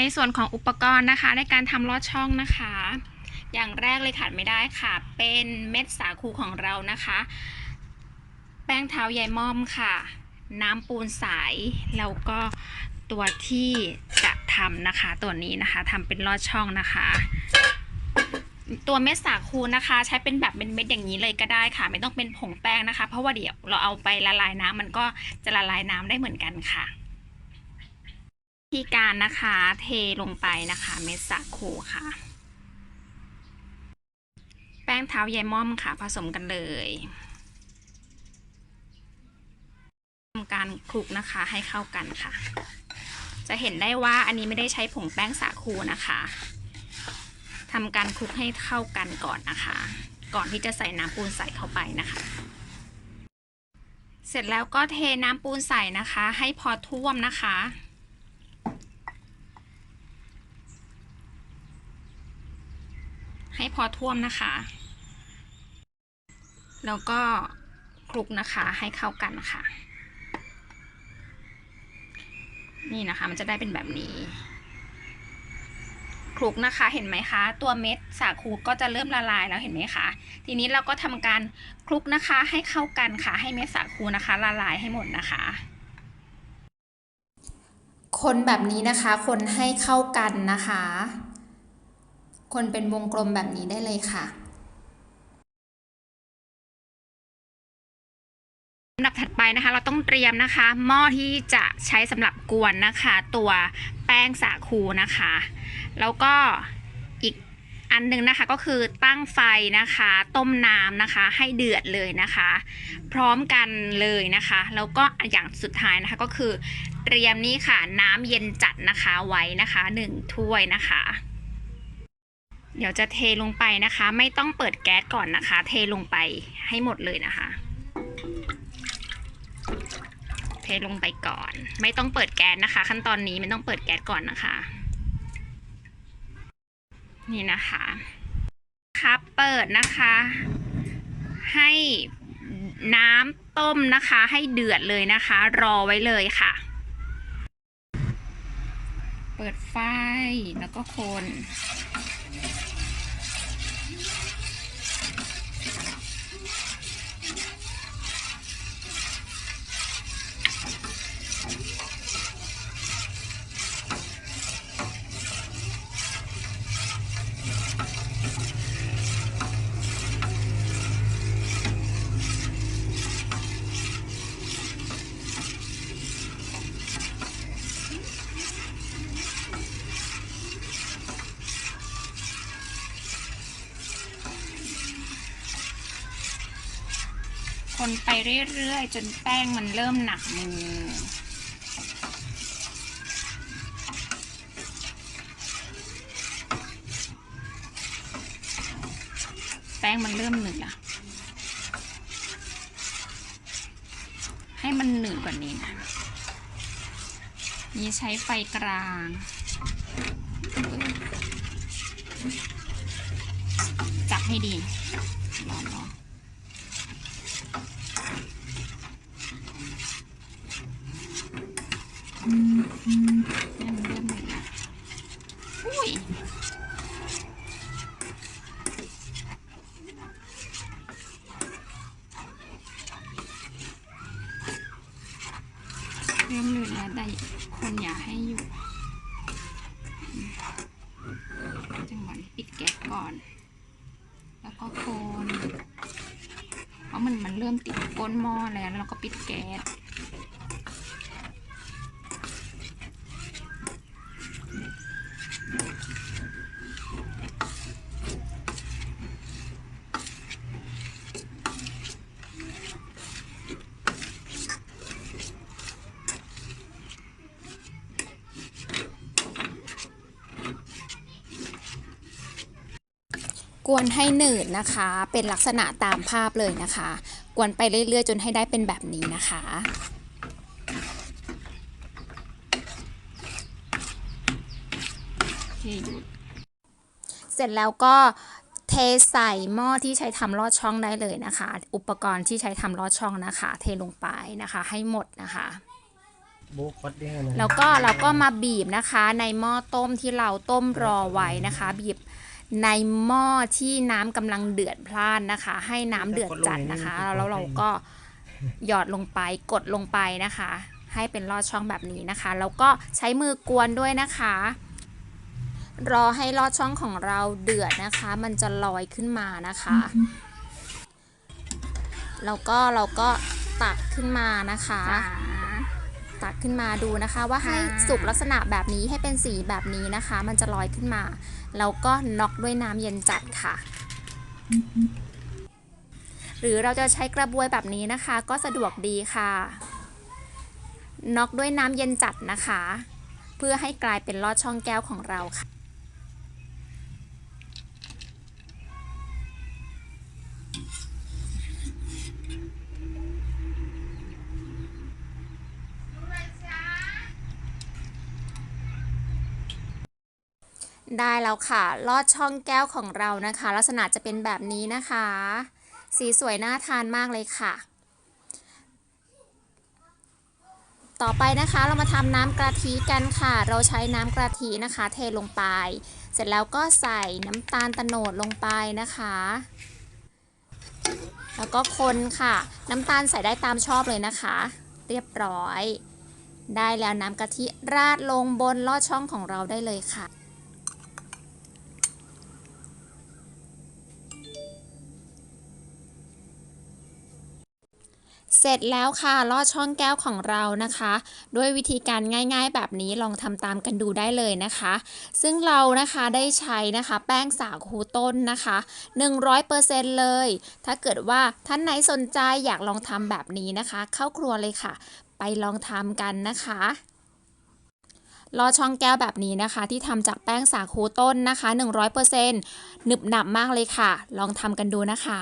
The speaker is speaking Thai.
ในส่วนของอุปกรณ์นะคะ ในการทำลอดช่องนะคะ อย่างแรกเลยขาดไม่ได้ค่ะ เป็นเม็ดสาคูของเรานะคะ แป้งเท้ายายม่อมค่ะ น้ำปูนใสแล้วก็ตัวที่จะทำนะคะ ตัวนี้นะคะทำเป็นลอดช่องนะคะ ตัวเม็ดสาคูนะคะ ใช้เป็นแบบเป็นเม็ดอย่างนี้เลยก็ได้ค่ะ ไม่ต้องเป็นผงแป้งนะคะ เพราะว่าเดี๋ยวเราเอาไปละลายน้ำมันก็จะละลายน้ำได้เหมือนกันค่ะ ธีการนะคะเทลงไปนะคะเม็ดสาคูค่ะ แป้งเท้ายายม่อมค่ะผสมกันเลยทำการคลุกนะคะให้เข้ากันค่ะ จะเห็นได้ว่าอันนี้ไม่ได้ใช้ผงแป้งสาคูนะคะทำการคลุกให้เข้ากันก่อนนะคะ ก่อนที่จะใส่น้ำปูนใส่เข้าไปนะคะ เสร็จแล้วก็เทน้ำปูนใส่นะคะ ให้พอท่วมนะคะ ให้พอท่วมนะคะ แล้วก็คลุกนะคะให้เข้ากันค่ะ นี่นะคะมันจะได้เป็นแบบนี้คลุกนะคะเห็นไหมคะ ตัวเม็ดสาคูก็จะเริ่มละลายแล้วเห็นไหมคะทีนี้เราก็ทำการคลุกนะคะให้เข้ากันค่ะ ให้เม็ดสาคูนะคะ ละลายให้หมดนะคะ คนแบบนี้นะคะ คนให้เข้ากันนะคะ คนเป็นวงกลมแบบนี้ได้เลยค่ะลำดับถัดไปนะคะ เราต้องเตรียมนะคะ หม้อที่จะใช้สำหรับกวนนะคะ ตัวแป้งสาคูนะคะ แล้วก็อีกอันหนึงนะคะก็คือตั้งไฟนะคะ ต้มน้ำนะคะ ให้เดือดเลยนะคะ พร้อมกันเลยนะคะ แล้วก็อย่างสุดท้ายนะคะก็คือ เตรียมนี่ค่ะน้ำเย็นจัดนะคะไว้นะคะหนึ่งถ้วยนะคะ เดี๋ยวจะเทลงไปนะคะ ไม่ต้องเปิดแก๊สก่อนนะคะ เทลงไปให้หมดเลยนะคะ เทลงไปก่อน ไม่ต้องเปิดแก๊สนะคะ ขั้นตอนนี้ไม่ต้องเปิดแก๊สก่อนนะคะ นี่นะคะครับเปิดนะคะ ให้น้ำต้มนะคะ ให้เดือดเลยนะคะ รอไว้เลยค่ะ เปิดไฟแล้วก็คน คนไปเรื่อยๆ จนแป้งมันเริ่มหนักมือแป้งมันเริ่มหนืดละให้มันหนืดกว่านี้นะ นี่ใช้ไฟกลางจับให้ดีรอนๆ เนี่ยมันเริ่มหมดแล้วอุ้ย เริ่มหนืดแล้วแต่คนอย่าให้อยู่จังหวะนี้ปิดแก๊สก่อน แล้วก็คน เพราะมันมันเริ่มติดก้นหม้อแล้ว แล้วเราก็ปิดแก๊ส กวนให้หนืดนะคะ เป็นลักษณะตามภาพเลยนะคะ กวนไปเรื่อยๆ จนให้ได้เป็นแบบนี้นะคะที่หยุดเสร็จแล้วก็เทใส่หม้อที่ใช้ทำลอดช่องได้เลยนะคะ อุปกรณ์ที่ใช้ทำลอดช่องนะคะ เทลงไปนะคะ ให้หมดนะคะบุกวัดเด้งนะแล้วก็เราก็มาบีบนะคะในหม้อต้มที่เราต้มรอไว้นะคะ บีบ ในหม้อที่น้ำกำลังเดือดพล่านนะคะ ให้น้ำเดือดจัดนะคะ แล้วเราก็หยอดลงไปกดลงไปนะคะ ให้เป็นลอดช่องแบบนี้นะคะ แล้วก็ใช้มือกวนด้วยนะคะ รอให้ลอดช่องของเราเดือดนะคะ มันจะลอยขึ้นมานะคะ แล้วก็เราก็ตักขึ้นมานะคะจ้าตักขึ้นมาดูนะคะ ว่าให้ค่ะสุกลักษณะแบบนี้ให้เป็นสีแบบนี้นะคะ มันจะลอยขึ้นมา แล้วก็น็อกด้วยน้ำเย็นจัดค่ะ หรือเราจะใช้กระบวยแบบนี้นะคะ ก็สะดวกดีค่ะน็อกด้วยน้ำเย็นจัดนะคะ เพื่อให้กลายเป็นลอดช่องแก้วของเราค่ะ ได้แล้วค่ะ ลอดช่องแก้วของเรานะคะ ลักษณะจะเป็นแบบนี้นะคะ สีสวยน่าทานมากเลยค่ะ ต่อไปนะคะเรามาทำน้ำกะทิกันค่ะ เราใช้น้ำกะทินะคะ เทลงไป เสร็จแล้วก็ใส่น้ำตาลตะโนดลงไปนะคะ แล้วก็คนค่ะ น้ำตาลใส่ได้ตามชอบเลยนะคะ เรียบร้อย ได้แล้วน้ำกะทิราดลงบนลอดช่องของเราได้เลยค่ะ เสร็จแล้วค่ะลอดช่องแก้วของเรานะคะ ด้วยวิธีการง่ายๆ แบบนี้ลองทำตามกันดูได้เลยนะคะ ซึ่งเรานะคะได้ใช้นะคะ แป้งสาคูต้นนะคะ 100%เลย ถ้าเกิดว่าท่านไหนสนใจอยากลองทำแบบนี้นะคะ เข้าครัวเลยค่ะ ไปลองทำกันนะคะลอดช่องแก้วแบบนี้นะคะ ที่ทำจากแป้งสาคูต้นนะคะ 100%หนึบหนับมากเลยค่ะ ลองทำกันดูนะคะ